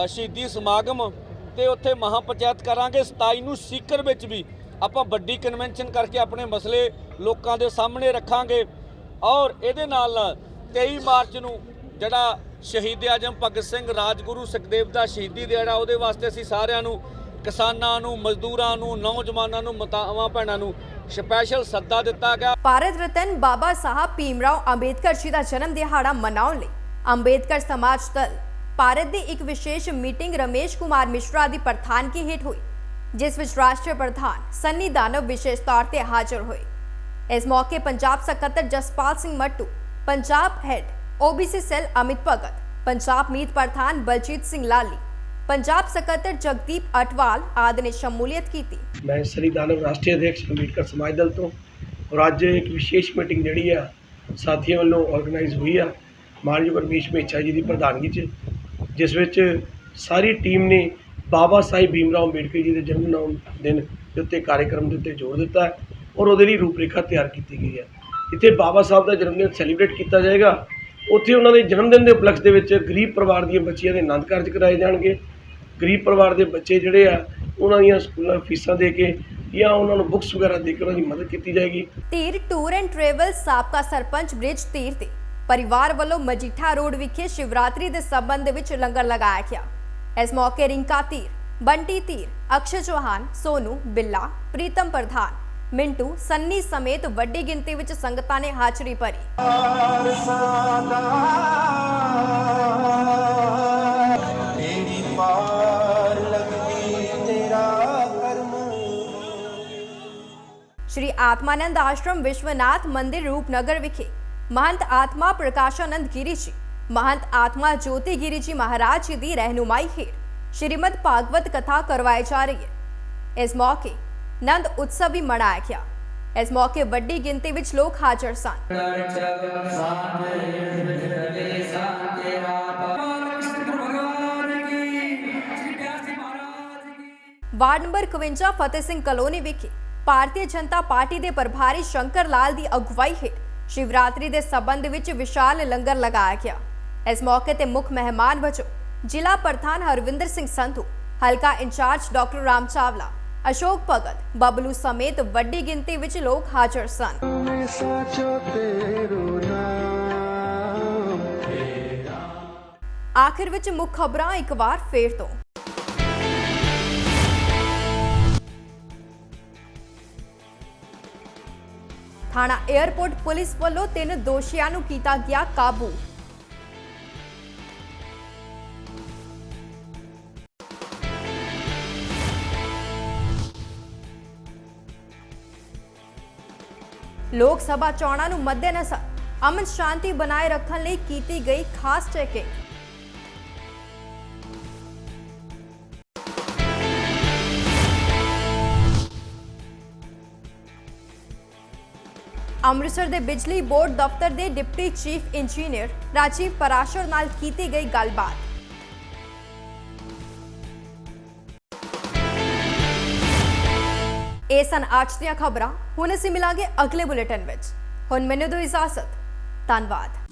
ਸ਼ਹੀਦੀ ਸਮਾਗਮ ਤੇ ਉੱਥੇ ਮਹਾਪੰਚਾਇਤ ਕਰਾਂਗੇ। 27 ਨੂੰ ਸੀਕਰ ਵਿੱਚ ਵੀ ਆਪਾਂ ਵੱਡੀ ਕਨਵੈਨਸ਼ਨ ਕਰਕੇ ਆਪਣੇ ਮਸਲੇ ਲੋਕਾਂ ਦੇ ਸਾਹਮਣੇ ਰੱਖਾਂਗੇ। ਔਰ ਇਹਦੇ ਨਾਲ ਨਾਲ 23 ਮਾਰਚ ਨੂੰ ਜਿਹੜਾ ਸ਼ਹੀਦ ਆਜਮ ਭਗਤ ਸਿੰਘ ਰਾਜਗੁਰੂ ਸੁਖਦੇਵ ਦਾ ਸ਼ਹੀਦੀ ਦਿਹਾੜਾ, ਉਹਦੇ ਵਾਸਤੇ ਅਸੀਂ ਸਾਰਿਆਂ ਨੂੰ ਕਿਸਾਨਾਂ ਨੂੰ, ਮਜ਼ਦੂਰਾਂ ਨੂੰ, ਨੌਜਵਾਨਾਂ ਨੂੰ, ਮਤਾਵਾਂ, ਭੈਣਾਂ ਨੂੰ ਸਪੈਸ਼ਲ ਸੱਦਾ ਦਿੱਤਾ ਗਿਆ। ਭਾਰਤ ਰਤਨ ਬਾਬਾ ਸਾਹਿਬ ਭੀਮਰਾਓ ਅੰਬੇਦਕਰ ਜੀ ਦਾ ਜਨਮ ਦਿਹਾੜਾ ਮਨਾਉਣ ਲਈ ਅੰਬੇਦਕਰ ਸਮਾਜ ਦਲ ਭਾਰਤ ਦੀ ਇੱਕ ਵਿਸ਼ੇਸ਼ ਮੀਟਿੰਗ ਰਮੇਸ਼ ਕੁਮਾਰ ਮਿਸ਼ਰਾ ਦੀ ਪ੍ਰਧਾਨਗੀ ਹੇਠ ਹੋਈ, ਜਿਸ ਵਿੱਚ ਰਾਸ਼ਟਰੀ ਪ੍ਰਧਾਨ ਸੰਨੀ ਦਾਨਵ ਵਿਸ਼ੇਸ਼ ਤੌਰ ਤੇ ਹਾਜ਼ਰ ਹੋਏ। ਇਸ ਮੌਕੇ ਪੰਜਾਬ ਸਕੱਤਰ Jaspal Singh Mattu, Punjab head OBC cell Amit Bhagat, Punjab ਮੀਤ ਪ੍ਰਧਾਨ ਬਲਜੀਤ ਸਿੰਘ ਲਾਲੀ ਪੰਜਾਬ ਸਕੱਤਰ ਜਗਦੀਪ ਅਟਵਾਲ ਆਦਿ ਨੇ ਸ਼ਮੂਲੀਅਤ ਕੀਤੀ। ਮੈਂ ਸ੍ਰੀ ਦਾਨਵ ਰਾਸ਼ਟਰੀ ਅਧਿਕਸ਼ ਅੰਬੇਡਕਰ ਸਮਾਜ ਦਲ ਤੋਂ ਔਰ ਅੱਜ ਇੱਕ ਵਿਸ਼ੇਸ਼ ਮੀਟਿੰਗ ਜਿਹੜੀ ਆ, ਸਾਥੀਆਂ ਵੱਲੋਂ ਆਰਗੇਨਾਈਜ਼ ਹੋਈ ਆ, ਮਾਨਯੋਗ ਰਮੇਸ਼ ਮੇਚਾ ਜੀ ਦੀ ਪ੍ਰਧਾਨਗੀ 'ਚ, ਜਿਸ ਵਿੱਚ ਸਾਰੀ ਟੀਮ ਨੇ ਬਾਬਾ ਸਾਹਿਬ ਭੀਮਰਾਓ ਅੰਬੇਡਕਰ ਜੀ ਦੇ ਜਨਮ ਨਾਮ ਦਿਨ ਦੇ ਉੱਤੇ, ਕਾਰਜਕ੍ਰਮ ਦੇ ਉੱਤੇ ਜ਼ੋਰ ਦਿੱਤਾ ਔਰ ਉਹਦੇ ਲਈ ਰੂਪਰੇਖਾ ਤਿਆਰ ਕੀਤੀ ਗਈ ਹੈ। ਇੱਥੇ ਬਾਬਾ ਸਾਹਿਬ ਦਾ ਜਨਮ ਦਿਨ ਸੈਲੀਬ੍ਰੇਟ ਕੀਤਾ ਜਾਏਗਾ। ਉੱਥੇ ਉਹਨਾਂ ਦੇ ਜਨਮ ਦਿਨ ਦੇ ਉਪਲਕਸ਼ ਦੇ ਵਿੱਚ ਗਰੀਬ ਪਰਿਵਾਰ ਦੀਆਂ ਬੱਚੀਆਂ ਦੇ ਆਨੰਦ ਕਾਰਜ ਕਰਾਏ ਜਾਣਗੇ। ਗਰੀਬ ਪਰਿਵਾਰ ਦੇ ਬੱਚੇ ਜਿਹੜੇ ਆ ਉਹਨਾਂ ਦੀਆਂ ਸਕੂਲਾਂ ਫੀਸਾਂ ਦੇ ਕੇ ਜਾਂ ਉਹਨਾਂ ਨੂੰ ਬੁੱਕਸ ਵਗੈਰਾ ਦੇ ਕੇ ਉਹਨਾਂ ਦੀ ਮਦਦ ਕੀਤੀ ਜਾਏਗੀ। ਧੀਰ ਟੂਰ ਐਂਡ ਟਰੈਵਲ ਸਾਬਕਾ ਸਰਪੰਚ ਬ੍ਰਿਜ ਧੀਰ ਤੇ ਪਰਿਵਾਰ ਵੱਲੋਂ ਮਜੀਠਾ ਰੋਡ ਵਿਖੇ ਸ਼ਿਵਰਾਤਰੀ ਦੇ ਸੰਬੰਧ ਵਿੱਚ ਲੰਗਰ ਲਗਾਇਆ ਗਿਆ। ਇਸ ਮੌਕੇ ਰਿੰਕਾ ਧੀਰ ਬੰਟੀ ਧੀਰ ਅਕਸ਼ੇ ਚੌਹਾਨ ਸੋਨੂ ਬਿੱਲਾ ਪ੍ਰੀਤਮ ਪ੍ਰਧਾਨ ਮਿੰਟੂ ਸੰਨੀ ਸਮੇਤ ਵੱਡੀ ਗਿਣਤੀ ਵਿੱਚ ਸੰਗਤਾਂ ਨੇ ਹਾਜ਼ਰੀ ਭਰੀ। ਆਤਮਾਨੰਦ ਆਸ਼ਰਮ ਵਿਸ਼ਵਨਾਥ ਮੰਦਿਰ ਰੂਪਨਗਰ ਵਿਖੇ ਮਹੰਤ ਆਤਮਾ ਪ੍ਰਕਾਸ਼ਾਨੰਦ ਗਿਰੀ ਜੀ ਮਹੰਤ ਆਤਮਾ ਜੋਤੀ ਗਿਰੀ ਜੀ ਮਹਾਰਾਜ ਜੀ ਦੀ ਰਹਿਨੁਮਾਈ ਹੇਠ ਸ਼੍ਰੀਮਦ ਭਾਗਵਤ ਕਥਾ ਕਰਵਾਈ ਜਾ ਰਹੀ ਹੈ ਇਸ ਮੌਕੇ ਨੰਦ ਉਤਸਵ ਵੀ ਮਨਾਇਆ ਗਿਆ ਇਸ ਮੌਕੇ ਵੱਡੀ ਗਿਣਤੀ ਵਿੱਚ ਲੋਕ ਹਾਜ਼ਰ ਸਨ ward number 51 Fateh Singh colony ਵਿਖੇ ਭਾਰਤੀ ਜਨਤਾ ਪਾਰਟੀ ਦੇ ਪ੍ਰਭਾਰੀ ਸ਼ੰਕਰ ਲਾਲ ਦੀ ਅਗਵਾਈ ਹੇਠ ਸ਼ਿਵਰਾਤਰੀ ਦੇ ਸਬੰਧ ਵਿੱਚ ਵਿਸ਼ਾਲ ਲੰਗਰ ਲਗਾਇਆ ਗਿਆ। ਇਸ ਮੌਕੇ ਤੇ ਮੁੱਖ ਮਹਿਮਾਨ ਵਜੋਂ ਜ਼ਿਲ੍ਹਾ ਪ੍ਰਧਾਨ ਹਰਵਿੰਦਰ ਸਿੰਘ ਸੰਧੂ ਹਲਕਾ ਇੰਚਾਰਜ ਡਾਕਟਰ ਰਾਮ ਚਾਵਲਾ ਅਸ਼ੋਕ ਭਗਤ ਬਬਲੂ ਸਮੇਤ ਵੱਡੀ ਗਿਣਤੀ ਵਿੱਚ ਲੋਕ ਹਾਜ਼ਰ ਸਨ। ਆਖਿਰ ਵਿੱਚ ਮੁੱਖ ਖਬਰਾਂ ਇੱਕ ਵਾਰ ਫੇਰ ਤੋਂ। ਥਾਣਾ 에ਅਰਪੋਰਟ ਪੁਲਿਸ ਵੱਲੋਂ ਤਿੰਨ ਦੋਸ਼ੀਆਂ ਨੂੰ ਕੀਤਾ ਗਿਆ ਕਾਬੂ। ਲੋਕ ਸਭਾ ਚੋਣਾਂ ਨੂੰ ਮੱਦੇਨਜ਼ਰ ਅਮਨ ਸ਼ਾਂਤੀ ਬਣਾਏ ਰੱਖਣ ਲਈ ਕੀਤੀ ਗਈ ਖਾਸ ਚੈਕਿੰਗ ਅੰਮ੍ਰਿਤਸਰ ਦੇ ਬਿਜਲੀ ਬੋਰਡ ਦਫ਼ਤਰ ਦੇ deputy chief engineer Rajiv Parashar ਨਾਲ ਕੀਤੀ ਗਈ ਗੱਲਬਾਤ। ਇਹ ਸਨ ਅੱਜ ਦੀਆਂ ਖਬਰਾਂ। ਹੁਣ ਅਸੀਂ ਮਿਲਾਂਗੇ ਅਗਲੇ ਬੁਲੇਟਿਨ ਵਿੱਚ। ਹੁਣ ਮੈਨੂੰ ਦਿਓ ਇਜਾਜ਼ਤ। ਧੰਨਵਾਦ।